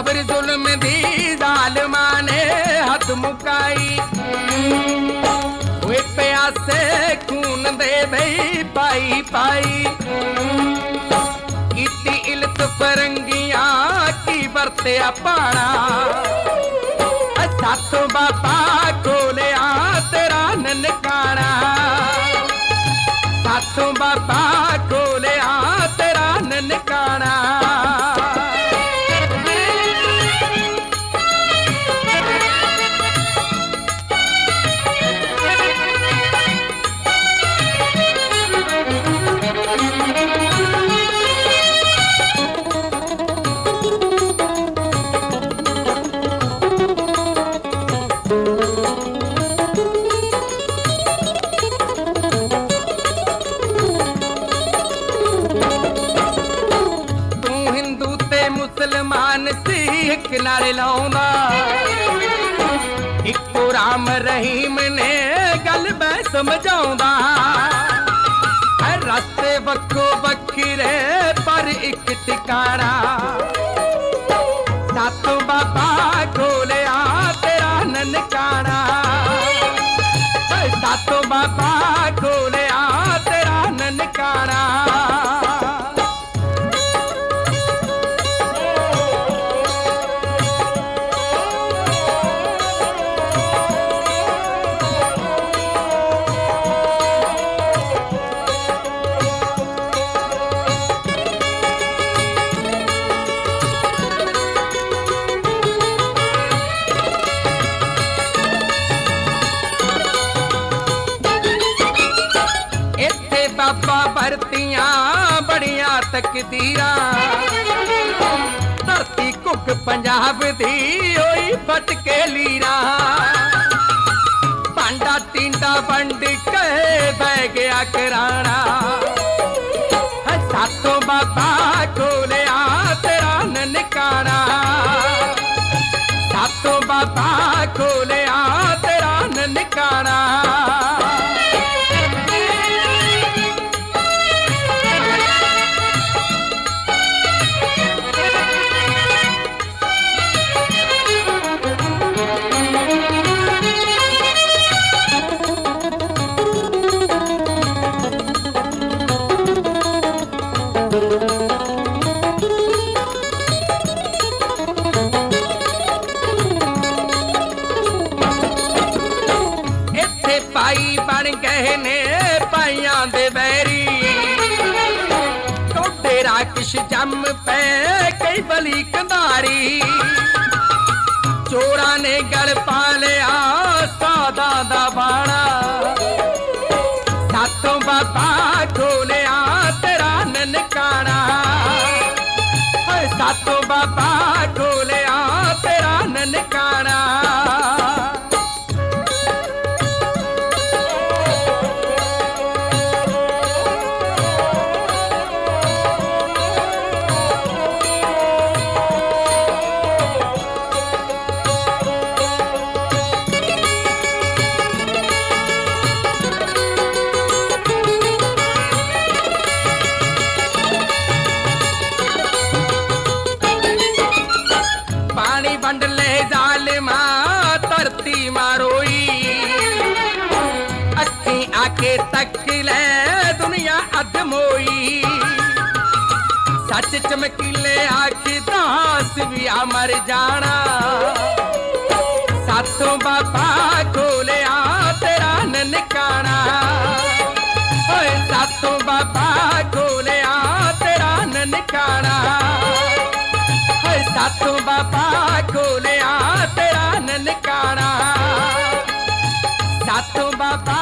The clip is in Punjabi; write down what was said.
जबर जुलम दी दाल माने हद मुकाई। हुए प्यासे खून दे भई पाई पाई। इति इलत परंगिया की बरते अपाना अच्छा सातों बाबा खोलिया तेरा ननकाना सातों अच्छा बाबा खोलिया तेरा ननकाना ਸਿੱਖ ਨਾਲ ਲਾਉਂਦਾ। ਇੱਕੋ ਰਾਮ ਰਹੀਮ ਨੇ ਗੱਲ ਮੈਂ ਸਮਝਾਉਂਦਾ। ਹੈ ਰਸਤੇ ਵੱਖੋ ਵੱਖਰੇ ਪਰ ਇੱਕ ਟਿਕਾਣਾ। ਸਾਤੋਂ ਤਕਦੀਰਾਂ ਧਰਤੀ ਕੁੱਕ ਪੰਜਾਬ ਦੀ ਹੋਈ ਫਟ ਕੇ ਲੀਰਾ ਭਾਂਡਾ ਟਿੰਡਾ ਵੰਡ ਕੇ ਬਹਿ ਗਿਆ ਕਰਾਣਾ ਹੈ ਸਾਤੋਂ ਬਾਬਾ ਕੋਲਿਆ ਤੇਰਾ ਨਨਕਾਣਾ ਸਾਤੋਂ ਬਾਬਾ ਕੋਲਿਆ ਤੇਰਾ ਨਨਕਾਣਾ ਜੰਮ ਪੈ ਕਈ ਬਲੀ ਕੰਧਾਰੀ। ਚੋਰਾਂ ਨੇ ਗਲ ਪਾ ਲਿਆ ਸਾਦਾ ਦਾ ਬਾਣਾ। ਸਾਤੋਂ ਬਾਬਾ ਖੋਲਿਆ ਤੇਰਾ ਨਨਕਾਣਾ। ਓਏ ਸਾਤੋਂ ਬਾਬਾ ਖੋਲਿਆ ਸੱਚ ਚਮਕੀਲੇ ਆਖੀ ਦਾਸ ਵੀ ਅਮਰ ਜਾਣਾ ਸਾਥੋਂ ਬਾਬਾ ਖੋਲਿਆ ਤੇਰਾ ਨਨਕਾਣਾ ਓਏ ਸਾਥੋਂ ਬਾਬਾ ਖੋਲਿਆ ਤੇਰਾ ਨਨਕਾਣਾ ਓਏ ਸਾਥੋਂ ਬਾਬਾ ਖੋਲਿਆ ਤੇਰਾ ਨਨਕਾਣਾ ਸਾਥੋਂ ਬਾਬਾ